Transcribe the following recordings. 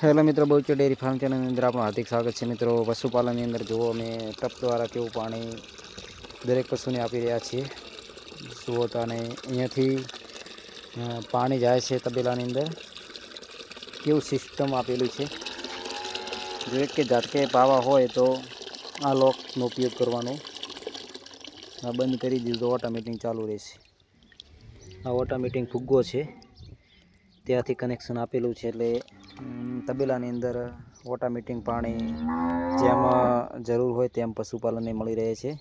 Hello મિત્રો Bahuchar dairy farm ચેનલની અંદર આપણું હાર્દિક સ્વાગત છે. મિત્રો, પશુપાલનની અંદર જુઓ, અમે ટપ દ્વારા કેવું પાણી દરેક પશુને આપી રહ્યા છીએ. જુઓ તો અને અહીંયાથી પાણી જાય છે તબેલાની અંદર. કેવું સિસ્ટમ આપેલું છે? જો એક કે ઝાટકે પાવા હોય તો આ લોકનો ઉપયોગ કરવાનો. આ બંધ કરી દીધું તો ઓટોમેટિક ચાલુ રહેશે. આ ઓટોમેટિક ફુગ્ગો છે. ત્યાંથી કનેક્શન આપેલું છે એટલે તબેલાની અંદર વોટા મીટિંગ પાણી જેમ જરૂર હોય તેમ પશુપાલનને મળી રહે છે.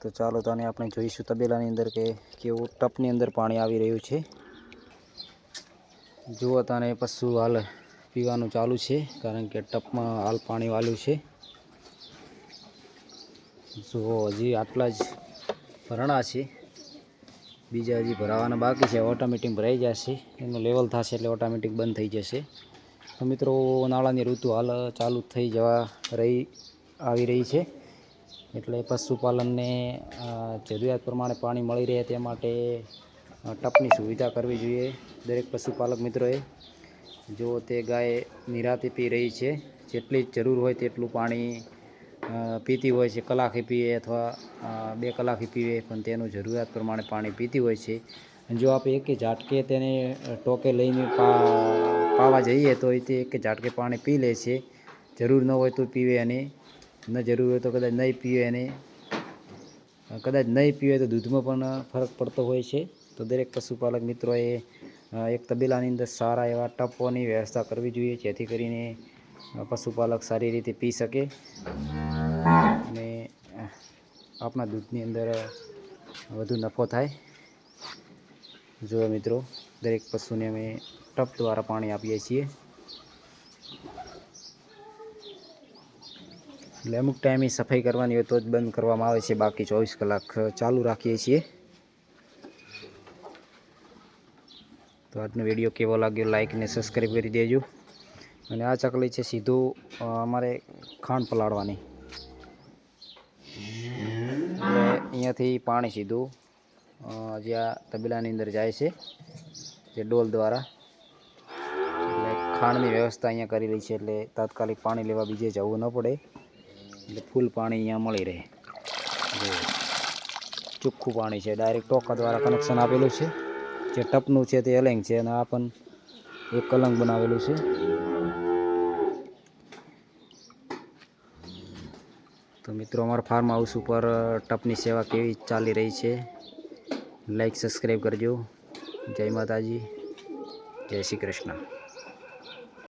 તો ચાલો તને આપણે જોઈશું તબેલાની અંદર કે કેવું ટપની અંદર પાણી આવી રહ્યું છે. જુઓ તને પશુ હાલ પીવાનું ચાલુ છે, કારણ કે ટપમાં હાલ પાણી વાલ્યું છે. જુઓ, હજી આટલા જ ભરણા છે. બીજા હજી ભરાવાના બાકી છે. ઓટોમેટિક ભરાઈ જશે. એનું લેવલ થશે એટલે ઓટોમેટિક બંધ થઈ જશે. તો મિત્રો, ઉનાળાની ઋતુ હાલ ચાલુ થઈ જવા રહી, આવી રહી છે. એટલે પશુપાલનને જરૂરિયાત પ્રમાણે પાણી મળી રહે તે માટે ટપની સુવિધા કરવી જોઈએ દરેક પશુપાલક મિત્રોએ. જો તે ગાય નિરાતે પી રહી છે, જેટલી જરૂર હોય તેટલું પાણી પીતી હોય છે, કલાકે પીએ અથવા બે કલાકે પીવે પણ તેનું જરૂરિયાત પ્રમાણે પાણી પીતી હોય છે. જો આપણે એક ઝાટકે તેને ટોકે લઈને પાવા જઈએ તો એ તે એક ઝાટકે પાણી પી લે છે. જરૂર ન હોય તો પીવે અને ન જરૂર હોય તો કદાચ નહીં પીવે અને કદાચ નહીં પીવે તો દૂધમાં પણ ફરક પડતો હોય છે. તો દરેક પશુપાલક મિત્રોએ એક તબેલાની અંદર સારા એવા ટપોની વ્યવસ્થા કરવી જોઈએ, જેથી કરીને પશુપાલક સારી રીતે પી શકે અને આપણા દૂધની અંદર વધુ નફો થાય. જોયો મિત્રો, દરેક પશુને અમે ટપ દ્વારા પાણી આપીએ છીએ. એટલે અમુક ટાઈમે સફાઈ કરવાની હોય તો જ બંધ કરવામાં આવે છે, બાકી ચોવીસ કલાક ચાલુ રાખીએ છીએ. તો આજનો વીડિયો કેવો લાગ્યો લાઈક ને સબસ્ક્રાઈબ કરી દેજો. અને આ ચકલી છે સીધું અમારે ખાંડ પલાળવાની. એટલે અહીંયાથી પાણી સીધું જે આ તબેલાની અંદર જાય છે, જે ડોલ દ્વારા. એટલે ખાંડની વ્યવસ્થા અહીંયા કરેલી છે, એટલે તાત્કાલિક પાણી લેવા બીજે જવું ન પડે. એટલે ફૂલ પાણી અહીંયા મળી રહે. ચોખ્ખું પાણી છે. ડાયરેક્ટ ટોકા દ્વારા કનેક્શન આપેલું છે. જે ટપનું છે તે એલેંગ છે અને આ પણ એક કલંગ બનાવેલું છે. તો મિત્રો, અમારા ફાર્મ હાઉસ ઉપર ટપની સેવા કેવી ચાલી રહી છે? લાઈક સબસ્ક્રાઈબ કરજો. જય માતાજી. જય શ્રી કૃષ્ણ.